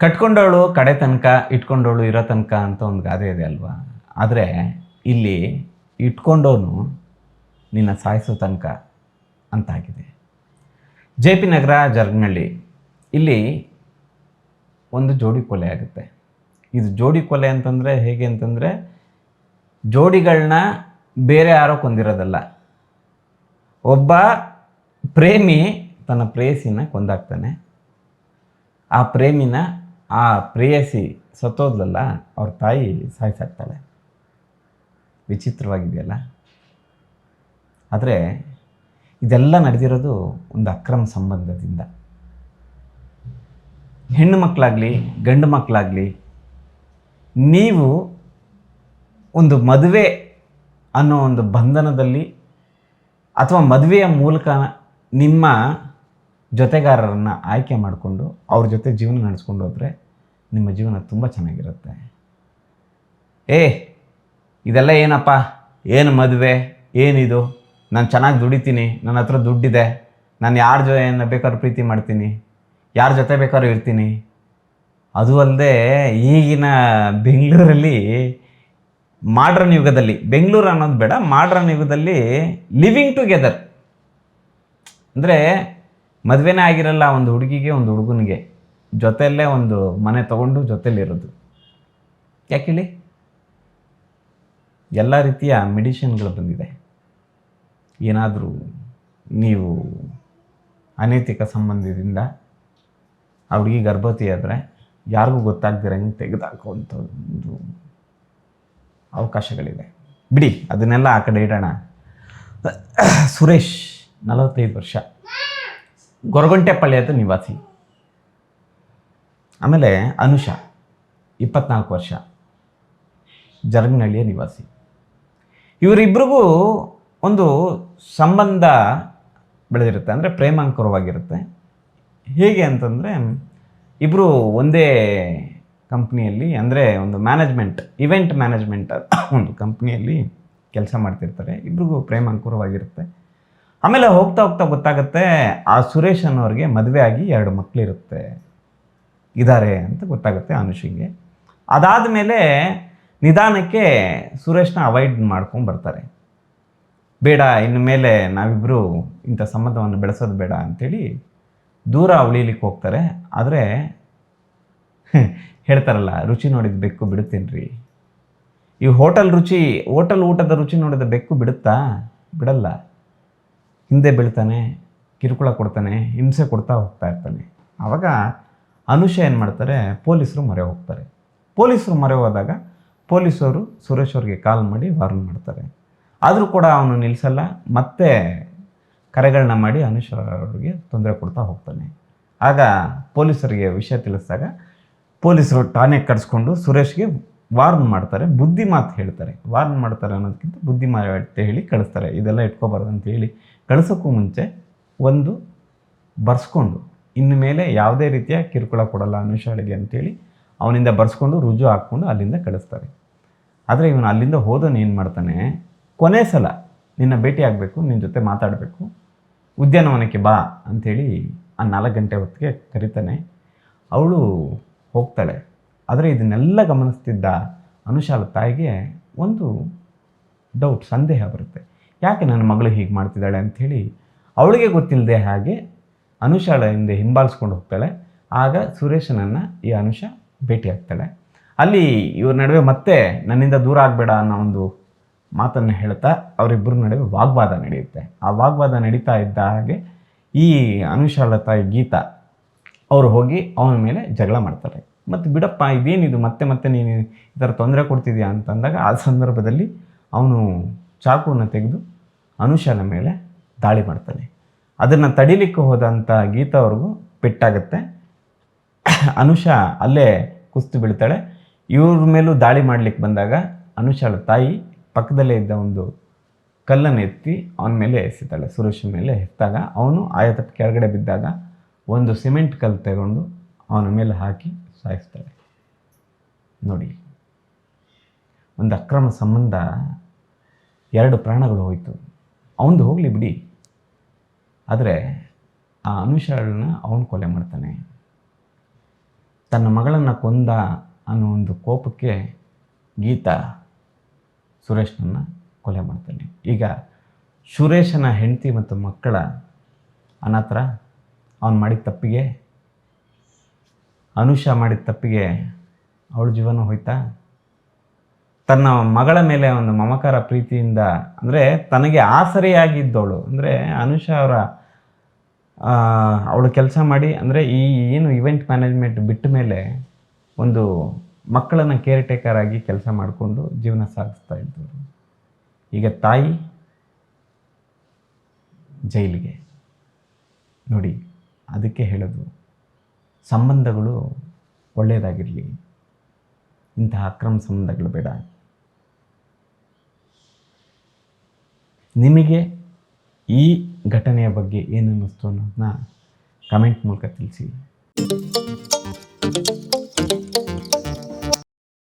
ಕಟ್ಕೊಂಡವಳು ಕಡೆ ತನಕ, ಇಟ್ಕೊಂಡವಳು ಇರೋ ತನಕ ಅಂತ ಒಂದು ಗಾದೆ ಇದೆ ಅಲ್ವಾ? ಆದರೆ ಇಲ್ಲಿ ಇಟ್ಕೊಂಡವನು ನಿನ್ನ ಸಾಯಿಸೋ ತನಕ ಅಂತಾಗಿದೆ. ಜೆ ಪಿ ನಗರ ಜರ್ಗನಹಳ್ಳಿ ಇಲ್ಲಿ ಒಂದು ಜೋಡಿ ಕೊಲೆ ಆಗುತ್ತೆ. ಇದು ಜೋಡಿ ಕೊಲೆ ಅಂತಂದರೆ ಹೇಗೆ ಅಂತಂದರೆ ಜೋಡಿಗಳನ್ನ ಬೇರೆ ಯಾರೋ ಕೊಂದಿರೋದಲ್ಲ. ಒಬ್ಬ ಪ್ರೇಮಿ ತನ್ನ ಪ್ರೇಯಸಿನ ಕೊಂದಾಗ್ತಾನೆ ಆ ಪ್ರೇಮಿನ ಆ ಪ್ರೇಯಸಿ ಸತ್ತೋದ್ಲಲ್ಲ, ಅವ್ರ ತಾಯಿ ಸಾಯಿಸಾಕ್ತಾಳೆ. ವಿಚಿತ್ರವಾಗಿದೆಯಲ್ಲ. ಆದರೆ ಇದೆಲ್ಲ ನಡೆದಿರೋದು ಒಂದು ಅಕ್ರಮ ಸಂಬಂಧದಿಂದ. ಹೆಣ್ಣು ಮಕ್ಕಳಾಗಲಿ, ಗಂಡು ಮಕ್ಕಳಾಗಲಿ, ನೀವು ಒಂದು ಮದುವೆ ಅನ್ನೋ ಒಂದು ಬಂಧನದಲ್ಲಿ ಅಥವಾ ಮದುವೆಯ ಮೂಲಕ ನಿಮ್ಮ ಜೊತೆಗಾರರನ್ನು ಆಯ್ಕೆ ಮಾಡಿಕೊಂಡು ಅವ್ರ ಜೊತೆ ಜೀವನ ನಡೆಸ್ಕೊಂಡು ಹೋದರೆ ನಿಮ್ಮ ಜೀವನ ತುಂಬ ಚೆನ್ನಾಗಿರುತ್ತೆ. ಏ, ಇದೆಲ್ಲ ಏನಪ್ಪ? ಏನು ಮದುವೆ? ಏನಿದು? ನಾನು ಚೆನ್ನಾಗಿ ದುಡಿತೀನಿ, ನನ್ನ ಹತ್ರ ದುಡ್ಡಿದೆ, ನಾನು ಯಾರ ಜೊ ಏನು ಬೇಕಾದ್ರೂ ಪ್ರೀತಿ ಮಾಡ್ತೀನಿ, ಯಾರ ಜೊತೆ ಬೇಕಾದ್ರೂ ಇರ್ತೀನಿ. ಅದು ಅಲ್ಲದೆ ಈಗಿನ ಬೆಂಗಳೂರಲ್ಲಿ ಮಾಡ್ರನ್ ಯುಗದಲ್ಲಿ, ಬೆಂಗಳೂರು ಅನ್ನೋದು ಬೇಡ, ಮಾಡ್ರನ್ ಯುಗದಲ್ಲಿ ಲಿವಿಂಗ್ ಟುಗೆದರ್ ಅಂದರೆ ಮದುವೆನೇ ಆಗಿರಲ್ಲ ಒಂದು ಹುಡುಗಿಗೆ, ಒಂದು ಹುಡುಗನಿಗೆ. ಜೊತೆಯಲ್ಲೇ ಒಂದು ಮನೆ ತಗೊಂಡು ಜೊತೆಲಿರೋದು ಯಾಕೆ ಹೇಳಿ? ಎಲ್ಲ ರೀತಿಯ ಮೆಡಿಷನ್ಗಳು ಬಂದಿದೆ. ಏನಾದರೂ ನೀವು ಅನೈತಿಕ ಸಂಬಂಧದಿಂದ ಆ ಹುಡುಗಿ ಗರ್ಭವತಿ ಆದರೆ ಯಾರಿಗೂ ಗೊತ್ತಾಗ್ದಿರಂಗೆ ತೆಗೆದಾಕುವಂಥ ಒಂದು ಅವಕಾಶಗಳಿವೆ ಬಿಡಿ, ಅದನ್ನೆಲ್ಲ ಆ ಕಡೆ ಇಡೋಣ. ಸುರೇಶ್, ನಲವತ್ತೈದು ವರ್ಷ. ಗೊರಗೊಂಟೆಪಳ್ಳಿಯದ ನಿವಾಸಿ. ಆಮೇಲೆ ಅನುಷಾ, ಇಪ್ಪತ್ನಾಲ್ಕು ವರ್ಷ ಜರಗನಹಳ್ಳಿಯ ನಿವಾಸಿ. ಇವರಿಬ್ಬರಿಗೂ ಒಂದು ಸಂಬಂಧ ಬೆಳೆದಿರುತ್ತೆ, ಅಂದರೆ ಪ್ರೇಮಾಂಕರವಾಗಿರುತ್ತೆ. ಹೇಗೆ ಅಂತಂದರೆ ಇಬ್ಬರು ಒಂದೇ ಕಂಪ್ನಿಯಲ್ಲಿ, ಅಂದರೆ ಒಂದು ಮ್ಯಾನೇಜ್ಮೆಂಟ್, ಇವೆಂಟ್ ಮ್ಯಾನೇಜ್ಮೆಂಟ್ ಒಂದು ಕಂಪ್ನಿಯಲ್ಲಿ ಕೆಲಸ ಮಾಡ್ತಿರ್ತಾರೆ. ಇಬ್ರಿಗೂ ಪ್ರೇಮಾಂಕುರವಾಗಿರುತ್ತೆ. ಆಮೇಲೆ ಹೋಗ್ತಾ ಹೋಗ್ತಾ ಗೊತ್ತಾಗುತ್ತೆ, ಆ ಸುರೇಶ್ ಅನ್ನೋರಿಗೆ ಮದುವೆ ಆಗಿ ಎರಡು ಮಕ್ಕಳಿರುತ್ತೆ ಇದ್ದಾರೆ ಅಂತ ಗೊತ್ತಾಗುತ್ತೆ ಅನುಷಿಂಗೆ. ಅದಾದ ಮೇಲೆ ನಿಧಾನಕ್ಕೆ ಸುರೇಶ್ನ ಅವಾಯ್ಡ್ ಮಾಡ್ಕೊಂಡು ಬರ್ತಾರೆ. ಬೇಡ, ಇನ್ನು ಮೇಲೆ ನಾವಿಬ್ಬರು ಇಂಥ ಸಂಬಂಧವನ್ನು ಬೆಳೆಸೋದು ಬೇಡ ಅಂಥೇಳಿ ದೂರ ಉಳಿಲಿಕ್ಕೆ ಹೋಗ್ತಾರೆ. ಆದರೆ ಹೇಳ್ತಾರಲ್ಲ, ರುಚಿ ನೋಡಿದ ಬೆಕ್ಕು ಬಿಡುತ್ತೇನೆ ರೀ ಈ ಹೋಟೆಲ್ ರುಚಿ, ಹೋಟೆಲ್ ಊಟದ ರುಚಿ ನೋಡಿದ ಬೆಕ್ಕು ಬಿಡುತ್ತಾ? ಬಿಡಲ್ಲ. ಹಿಂದೆ ಬೀಳ್ತಾನೆ, ಕಿರುಕುಳ ಕೊಡ್ತಾನೆ, ಹಿಂಸೆ ಕೊಡ್ತಾ ಹೋಗ್ತಾ ಇರ್ತಾನೆ. ಆವಾಗ ಅನುಷ ಏನು ಮಾಡ್ತಾರೆ? ಪೊಲೀಸರು ಮೊರೆ ಹೋಗ್ತಾರೆ. ಪೊಲೀಸರು ಮೊರೆ ಹೋದಾಗ ಪೊಲೀಸರು ಸುರೇಶ್ ಅವ್ರಿಗೆ ಕಾಲ್ ಮಾಡಿ ವಾರ್ನ್ ಮಾಡ್ತಾರೆ. ಆದರೂ ಕೂಡ ಅವನು ನಿಲ್ಲಿಸಲ್ಲ ಮತ್ತೆ ಕರೆಗಳನ್ನ ಮಾಡಿ ಅನುಷ ಅವ್ರಿಗೆ ತೊಂದರೆ ಕೊಡ್ತಾ ಹೋಗ್ತಾನೆ. ಆಗ ಪೊಲೀಸರಿಗೆ ವಿಷಯ ತಿಳಿಸಿದಾಗ ಪೊಲೀಸರು ಠಾಣೆ ಕಡಿಸ್ಕೊಂಡು ಸುರೇಶ್ಗೆ ವಾರ್ನ್ ಮಾಡ್ತಾರೆ. ಬುದ್ಧಿ ಮಾತು ಹೇಳ್ತಾರೆ. ವಾರ್ನ್ ಮಾಡ್ತಾರೆ ಅನ್ನೋದಕ್ಕಿಂತ ಬುದ್ಧಿ ಮಾತು ಹೇಳಿ ಕಳಿಸ್ತಾರೆ. ಇದೆಲ್ಲ ಇಟ್ಕೋಬಾರ್ದು ಅಂತ ಹೇಳಿ ಕಳಿಸೋಕ್ಕೂ ಮುಂಚೆ ಒಂದು ಬರ್ಸ್ಕೊಂಡು ಇನ್ನು ಮೇಲೆ ಯಾವುದೇ ರೀತಿಯ ಕಿರುಕುಳ ಕೊಡಲ್ಲ ಅನುಷಾಳಿಗೆ ಅಂತೇಳಿ ಅವನಿಂದ ಬರ್ಸ್ಕೊಂಡು ರುಜು ಹಾಕ್ಕೊಂಡು ಅಲ್ಲಿಂದ ಕಳಿಸ್ತಾರೆ. ಆದರೆ ಇವನು ಅಲ್ಲಿಂದ ಹೋದವನು ಏನು ಮಾಡ್ತಾನೆ? ಕೊನೆ ಸಲ ನಿನ್ನ ಭೇಟಿ ಆಗಬೇಕು ನಿನ್ನ ಜೊತೆ ಮಾತಾಡಬೇಕು, ಉದ್ಯಾನವನಕ್ಕೆ ಬಾ ಅಂಥೇಳಿ ಆ ನಾಲ್ಕು ಗಂಟೆ ಹೊತ್ತಿಗೆ ಕರಿತಾನೆ. ಅವಳು ಹೋಗ್ತಾಳೆ. ಆದರೆ ಇದನ್ನೆಲ್ಲ ಗಮನಿಸ್ತಿದ್ದ ಅನುಷಾಲ ತಾಯಿಗೆ ಒಂದು ಡೌಟ್ ಸಂದೇಹ ಬರುತ್ತೆ. ಯಾಕೆ ನನ್ನ ಮಗಳು ಹೀಗೆ ಮಾಡ್ತಿದ್ದಾಳೆ ಅಂಥೇಳಿ ಅವಳಿಗೆ ಗೊತ್ತಿಲ್ಲದೆ ಹಾಗೆ ಅನುಷಾಳ ಹಿಂದೆ ಹಿಂಬಾಲಿಸ್ಕೊಂಡು ಹೋಗ್ತಾಳೆ. ಆಗ ಸುರೇಶನನ್ನು ಈ ಅನುಷ ಭೇಟಿಯಾಗ್ತಾಳೆ. ಅಲ್ಲಿ ಇವ್ರ ನಡುವೆ ಮತ್ತೆ ನನ್ನಿಂದ ದೂರ ಆಗಬೇಡ ಅನ್ನೋ ಒಂದು ಮಾತನ್ನು ಹೇಳ್ತಾ ಅವರಿಬ್ಬರ ನಡುವೆ ವಾಗ್ವಾದ ನಡೆಯುತ್ತೆ. ಆ ವಾಗ್ವಾದ ನಡೀತಾ ಇದ್ದ ಹಾಗೆ ಈ ಅನುಷಾಳ ತಾಯಿ ಗೀತಾ ಅವರು ಹೋಗಿ ಅವನ ಮೇಲೆ ಜಗಳ ಮಾಡ್ತಾರೆ. ಮತ್ತು ಬಿಡಪ್ಪ ಇದೇನಿದು ಮತ್ತೆ ಮತ್ತೆ ನೀನು ಈ ಥರ ತೊಂದರೆ ಕೊಡ್ತಿದ್ಯಾ ಅಂತಂದಾಗ ಆ ಸಂದರ್ಭದಲ್ಲಿ ಅವನು ಚಾಕುವನ್ನು ತೆಗೆದು ಅನುಷಾನ ಮೇಲೆ ದಾಳಿ ಮಾಡ್ತಾನೆ. ಅದನ್ನು ತಡಿಲಿಕ್ಕೆ ಹೋದಂಥ ಗೀತಾ ಅವ್ರಿಗೂ ಪೆಟ್ಟಾಗುತ್ತೆ. ಅನುಷಾ ಅಲ್ಲೇ ಕುಸ್ತು ಬೀಳ್ತಾಳೆ. ಇವ್ರ ಮೇಲೂ ದಾಳಿ ಮಾಡಲಿಕ್ಕೆ ಬಂದಾಗ ಅನುಷಾಳ ತಾಯಿ ಪಕ್ಕದಲ್ಲೇ ಇದ್ದ ಒಂದು ಕಲ್ಲನ್ನು ಎತ್ತಿ ಅವನ ಮೇಲೆ ಎಸಿತಾಳೆ. ಸುರೇಶ್ ಮೇಲೆ ಎತ್ತಾಗ ಅವನು ಆಯತ ಕೆಳಗಡೆ ಬಿದ್ದಾಗ ಒಂದು ಸಿಮೆಂಟ್ ಕಲ್ಲು ತಗೊಂಡು ಅವನ ಮೇಲೆ ಹಾಕಿ ಸಾಯಿಸ್ತಾಳೆ. ನೋಡಿ, ಒಂದು ಅಕ್ರಮ ಸಂಬಂಧ ಎರಡು ಪ್ರಾಣಗಳು ಹೋಯಿತು. ಅವನದು ಹೋಗಲಿ ಬಿಡಿ. ಆದರೆ ಆ ಅನುಷಾಳನ್ನ ಅವನು ಕೊಲೆ ಮಾಡ್ತಾನೆ. ತನ್ನ ಮಗಳನ್ನು ಕೊಂದ ಅನ್ನೋ ಒಂದು ಕೋಪಕ್ಕೆ ಗೀತಾ ಸುರೇಶ್ನನ್ನು ಕೊಲೆ ಮಾಡ್ತಾನೆ. ಈಗ ಸುರೇಶನ ಹೆಂಡತಿ ಮತ್ತು ಮಕ್ಕಳ ಅನಾಥರ ಅವನು ಮಾಡಿದ ತಪ್ಪಿಗೆ, ಅನುಷಾ ಮಾಡಿದ ತಪ್ಪಿಗೆ ಅವಳ ಜೀವನ ಹೋಯ್ತಾ? ತನ್ನ ಮಗಳ ಮೇಲೆ ಒಂದು ಮಮಕಾರ ಪ್ರೀತಿಯಿಂದ, ಅಂದರೆ ತನಗೆ ಆಸರೆಯಾಗಿದ್ದವಳು, ಅಂದರೆ ಅನುಷಾ ಅವರ ಅವಳು ಕೆಲಸ ಮಾಡಿ, ಅಂದರೆ ಈ ಏನು ಇವೆಂಟ್ ಮ್ಯಾನೇಜ್ಮೆಂಟ್ ಬಿಟ್ಟ ಮೇಲೆ ಒಂದು ಮಕ್ಕಳನ್ನು ಕೇರ್ ಟೇಕರ್ ಆಗಿ ಕೆಲಸ ಮಾಡಿಕೊಂಡು ಜೀವನ ಸಾಗಿಸ್ತಾ ಇದ್ದರು ಈಗ ತಾಯಿ ಜೈಲಿಗೆ ನೋಡಿ, ಅದಕ್ಕೆ ಹೇಳೋದು, ಸಂಬಂಧಗಳು ಒಳ್ಳೆಯದಾಗಿರಲಿ ಇಂತಹ ಅಕ್ರಮ ಸಂಬಂಧಗಳು ಬೇಡ. ನಿಮಗೆ ಈ ಘಟನೆಯ ಬಗ್ಗೆ ಏನು ಅನ್ನಿಸ್ತು ಅನ್ನೋದನ್ನ ಕಮೆಂಟ್ ಮೂಲಕ ತಿಳಿಸಿ.